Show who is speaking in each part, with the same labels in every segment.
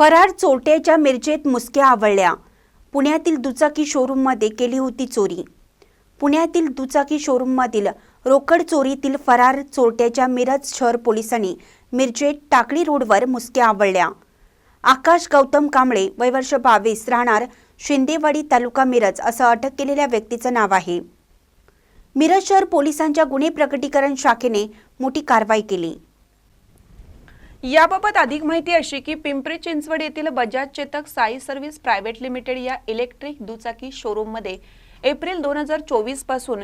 Speaker 1: फरार चोरट्याच्या मिरजेत मुसक्या आवळल्या. पुण्यातील दुचाकी शोरूममध्ये केली होती चोरी. पुण्यातील दुचाकी शोरूममधील रोकड चोरीतील फरार चोरट्याच्या मिरज शहर पोलिसांनी मिरजेत टाकळी रोडवर मुसक्या आवळल्या. आकाश गौतम कांबळे वयवर्ष बावीस राहणार शिंदेवाडी तालुका मिरज असं अटक केलेल्या व्यक्तीचं नाव आहे. मिरज शहर पोलिसांच्या गुन्हे प्रकटीकरण शाखेने मोठी कारवाई केली.
Speaker 2: याबाबत अधिक माहिती अशी की पिंपरी चिंचवड येथील Bajaj Chetak Sai service private limited या इलेक्ट्रिक दुचाकी शोरूममध्ये एप्रिल दोन हजार चोवीसपासून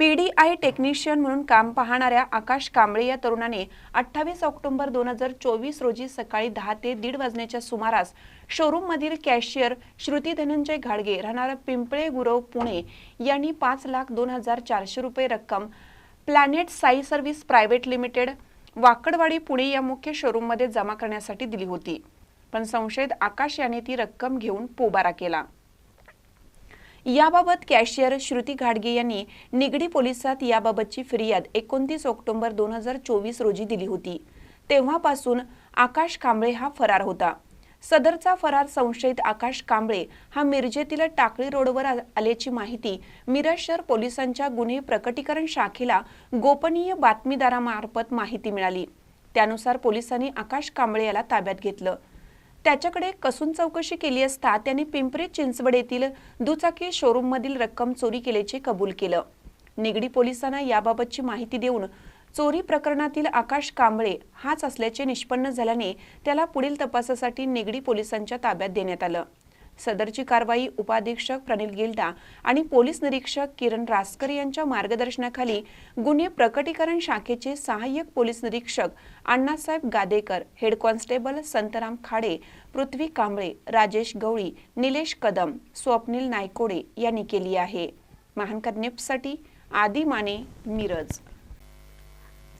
Speaker 2: पीडीआय टेक्निशियन म्हणून काम पाहणाऱ्या आकाश कांबळे या तरुणाने अठ्ठावीस ऑक्टोबर दोन हजार चोवीस रोजी सकाळी दहा ते दीड वाजण्याच्या सुमारास शोरूममधील कॅशियर श्रुती धनंजय घाडगे राहणारा पिंपळे गुरव पुणे यांनी पाच लाख दोन हजार चारशे रुपये रक्कम planet Sai service private limited Wakadwadi Pune या मुख्य शोरूममध्ये जमा करण्यासाठी दिली होती. पण संशयित आकाश याने ती रक्कम घेऊन पोबारा केला. याबाबत कॅशियर श्रुती घाडगे यांनी निगडी पोलिसात याबाबतची फिर्याद एकोणतीस ऑक्टोबर दोन हजार चोवीस रोजी दिली होती. तेव्हापासून आकाश कांबळे हा फरार होता. सदरचा फरार संशयित आकाश कांबळे हा मिरजेतील टाकळी रोडवर आल्याची माहिती मिरज शहर पोलिसांच्या गुन्हे प्रकटीकरण शाखेला गोपनीय बातमीदारामार्फत माहिती मिळाली. त्यानुसार पोलिसांनी आकाश कांबळे याला ताब्यात घेतलं. त्याच्याकडे कसून चौकशी केली असता त्याने पिंपरी चिंचवड येथील दुचाकी शोरूममधील रक्कम चोरी केल्याचे कबूल केलं. निगडी पोलिसांना याबाबतची माहिती देऊन चोरी प्रकरणातील आकाश कांबळे हाच असल्याचे निष्पन्न झाल्याने त्याला पुढील तपासासाठी निगडी पोलिसांच्या ताब्यात देण्यात आलं. सदरची कारवाई उपाधीक्षक प्रनिल गिल्डा आणि पोलीस निरीक्षक किरण रासकर यांच्या मार्गदर्शनाखाली गुन्हे प्रकटीकरण शाखेचे सहाय्यक पोलीस निरीक्षक अण्णासाहेब गादेकर हेड कॉन्स्टेबल संतराम खाडे पृथ्वी कांबळे राजेश गवळी निलेश कदम स्वप्नील नायकोडे यांनी केली आहे. महानकर न्यूजसाठी आदी माने मिरज.